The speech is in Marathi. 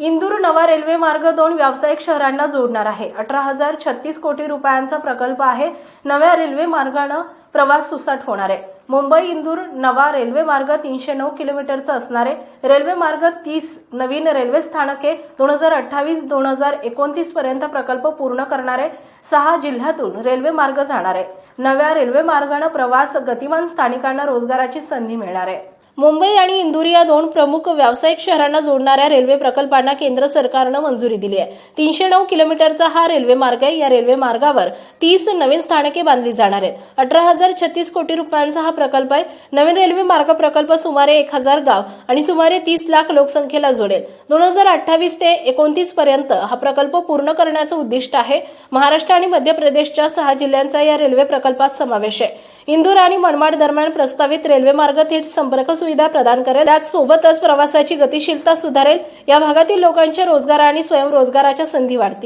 इंदूर नवा रेल्वे मार्ग दोन व्यावसायिक शहरांना जोडणार आहे. अठरा हजार छत्तीस कोटी रुपयांचा प्रकल्प आहे. नव्या रेल्वे मार्गानं प्रवास सुसाट होणार आहे. मुंबई इंदूर नवा रेल्वे मार्ग तीनशे नऊ किलोमीटरचा असणार आहे. रेल्वे मार्ग तीस नवीन रेल्वे स्थानके दोन हजार अठ्ठावीस दोन हजार एकोणतीस पर्यंत प्रकल्प पूर्ण करणार आहे. सहा जिल्ह्यातून रेल्वे मार्ग जाणार आहे. नव्या रेल्वे मार्गानं प्रवास गतिमान स्थानिकांना रोजगाराची संधी मिळणार आहे. मुंबई आणि इंदुरी या दोन प्रमुख व्यावसायिक शहरांना जोडणाऱ्या रेल्वे प्रकल्पांना केंद्र सरकारनं मंजुरी दिली आहे. तीनशे नऊ किलोमीटरचा हा रेल्वे मार्ग आहे. या रेल्वे मार्गावर तीस नवीन स्थानके बांधली जाणार आहेत. अठरा हजार छत्तीस कोटी रुपयांचा हा प्रकल्प आहे. नवीन रेल्वे मार्ग प्रकल्प सुमारे एक हजार गाव आणि सुमारे तीस लाख लोकसंख्येला जोडेल. दोन हजार अठ्ठावीस ते एकोणतीस पर्यंत हा प्रकल्प पूर्ण करण्याचं उद्दिष्ट आहे. महाराष्ट्र आणि मध्य प्रदेशच्या सहा जिल्ह्यांचा या रेल्वे प्रकल्पात समावेश आहे. इंदूर आणि मनमाड दरम्यान प्रस्तावित रेल्वे मार्ग थेट संपर्क सुविधा प्रदान करेल. त्याचसोबतच प्रवासाची गतिशीलता सुधारेल. या भागातील लोकांच्या रोजगार आणि स्वयंरोजगाराच्या संधी वाढतील.